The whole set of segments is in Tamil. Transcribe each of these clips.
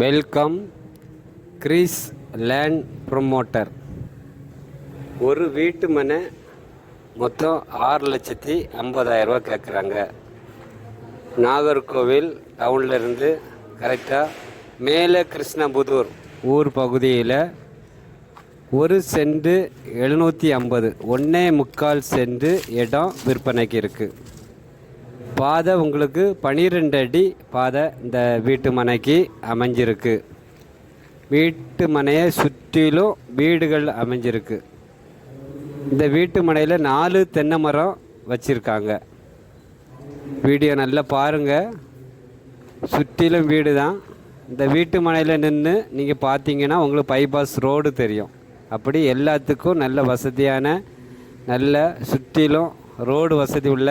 வெல்கம் கிரீஸ் லேண்ட் ப்ரொமோட்டர் ஒரு வீட்டு மனை மொத்தம் ஆறு லட்சத்தி ஐம்பதாயிரரூபா கேட்குறாங்க நாகர்கோவில் டவுனில் இருந்து கரெக்டாக மேலே கிருஷ்ணபுதூர் ஊர் பகுதியில் ஒரு செண்டு எழுநூற்றி ஐம்பது ஒன்றே முக்கால் செண்டு இடம் விற்பனைக்கு இருக்குது பாதை உங்களுக்கு பன்னிரெண்டு அடி பாதை இந்த வீட்டு மனைக்கு அமைஞ்சிருக்கு. வீட்டு மனையை சுற்றிலும் வீடுகள் அமைஞ்சிருக்கு. இந்த வீட்டு மனையில் நாலு தென்னை மரம் வச்சுருக்காங்க. வீடியோ நல்லா பாருங்கள் சுற்றிலும் வீடு தான். இந்த வீட்டு மனையில் நின்று நீங்கள் பார்த்தீங்கன்னா உங்களுக்கு பைபாஸ் ரோடு தெரியும். அப்படி எல்லாத்துக்கும் நல்ல வசதியான நல்ல சுற்றிலும் ரோடு வசதி உள்ள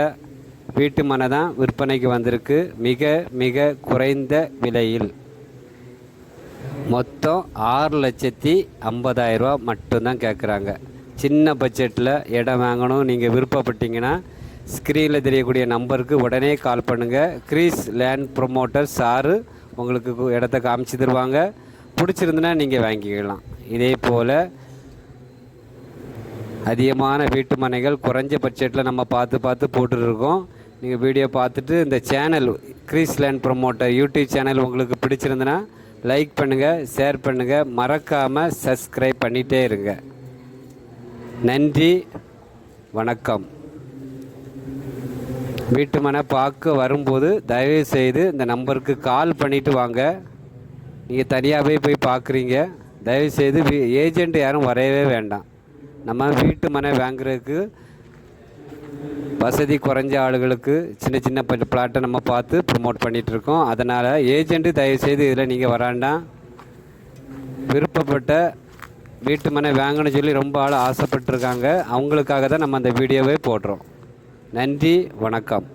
வீட்டு மனை தான் விற்பனைக்கு வந்திருக்கு. மிக மிக குறைந்த விலையில். மொத்தம் ஆறு லட்சத்தி ஐம்பதாயிரரூபா மட்டும்தான் கேட்குறாங்க. சின்ன பட்ஜெட்டில் இடம் வாங்கணும். நீங்கள் விருப்பப்பட்டீங்கன்னா ஸ்க்ரீனில் தெரியக்கூடிய நம்பருக்கு உடனே கால் பண்ணுங்கள் க்ரீஸ் லேண்ட் ப்ரொமோட்டர் சாரு உங்களுக்கு இடத்த காமிச்சு தருவாங்க. பிடிச்சிருந்துன்னா நீங்கள் வாங்கிக்கலாம். இதே போல் அதிகமான வீட்டு மனைகள் குறைஞ்ச பட்ஜெட்டில் நம்ம பார்த்து பார்த்து போட்டுருக்கோம் நீங்கள் வீடியோ பார்த்துட்டு இந்த channel Greece land promoter YouTube channel உங்களுக்கு பிடிச்சிருந்துன்னா லைக் பண்ணுங்கள் ஷேர் பண்ணுங்கள் மறக்காமல் சப்ஸ்கிரைப் பண்ணிகிட்டே இருங்க. நன்றி வணக்கம். வீட்டு மனை பார்க்க வரும்போது தயவு செய்து இந்த நம்பருக்கு கால் பண்ணிட்டு வாங்க. நீங்கள் தனியாகவே போய் பார்க்குறீங்க. தயவுசெய்து ஏஜெண்ட் யாரும் வரையவே வேண்டாம். நம்ம வீட்டு மனை வாங்குறதுக்கு வசதி குறைஞ்ச ஆளுகளுக்கு சின்ன சின்ன பிளாட்டை நம்ம பார்த்து ப்ரொமோட் பண்ணிகிட்ருக்கோம் அதனால் ஏஜெண்ட்டு தயவுசெய்து இதில் நீங்கள் வராண்டாம் விருப்பப்பட்ட வீட்டு மனை வாங்கணும்னு சொல்லி ரொம்ப ஆள் ஆசைப்பட்டிருக்காங்க. அவங்களுக்காக தான் நம்ம அந்த வீடியோவே போடுறோம். நன்றி வணக்கம்.